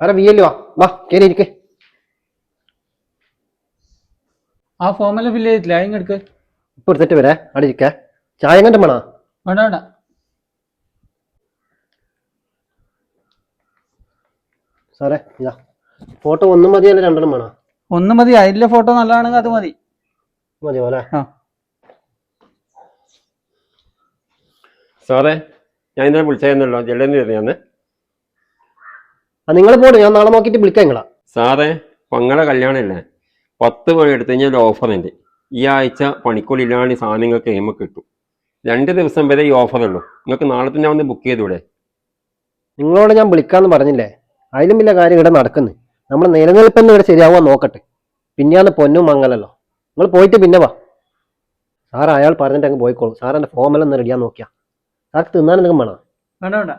ആരാ വി എല്ലോ വാ. കേറി ഇരിക്ക്. ആ ഫോമെല്ലാം ഫില്ല് ചെയ്തിട്ടില്ല? അതിങ്ങ് എടുക്ക്. ഇപ്പൊ എടുത്തിട്ട് വരാ. അവിടെ ഇരിക്ക. ചായ എങ്ങനെ വേണോ വേണ്ട വേണ്ട. സാറേ ഇതാ. ഫോട്ടോ ഒന്നും മതി അല്ല രണ്ടെണ്ണം വേണോ ഒന്നും മതി. അതിലെ ഫോട്ടോ നല്ലതാണെങ്കിൽ അത് മതി. മതിയോ അല്ലേ? ആ. സാറേ ഞാൻ ഇന്നലെ വിളിച്ചായിരുന്നല്ലോ. ജെല്ലെന്ന് വരുന്ന ആ നിങ്ങൾ പോട്ടെ ഞാൻ നാളെ നോക്കിയിട്ട് വിളിക്കാം നിങ്ങളാ. സാറേ പങ്ങളെ കല്യാണമല്ലേ പത്ത് പണി എടുത്തു കഴിഞ്ഞാൽ ഒരു ഓഫറുണ്ട് ഈ ആഴ്ച പണിക്കൂലില്ലാണ്ട് സാധനങ്ങൾക്ക് എയിമ കിട്ടും. രണ്ട് ദിവസം വരെ ഈ ഓഫർ ഓഫറുള്ളൂ നിങ്ങൾക്ക് നാളെ തന്നെ വന്ന് ബുക്ക് ചെയ്തൂടെ നിങ്ങളോട് ഞാൻ വിളിക്കാന്ന് പറഞ്ഞില്ലേ? അതിലും വലിയ കാര്യം ഇവിടെ നടക്കുന്നു. നമ്മൾ നിലനിൽപ്പെന്ന് ഇവിടെ ശരിയാവാൻ നോക്കട്ടെ. പിന്നെയാണ് പൊന്നും മങ്ങലല്ലോ നിങ്ങൾ പോയിട്ട് പിന്നെ വാ. സാർ അയാൾ പറഞ്ഞിട്ട് അങ്ങ് പോയിക്കോളൂ. സാർ എന്റെ ഫോമെല്ലാം ഒന്ന് റെഡിയാൻ നോക്കിയാ. സാർക്ക് തിന്നാൻ എന്തെങ്കിലും വേണോ? വേണ്ട വേണ്ട.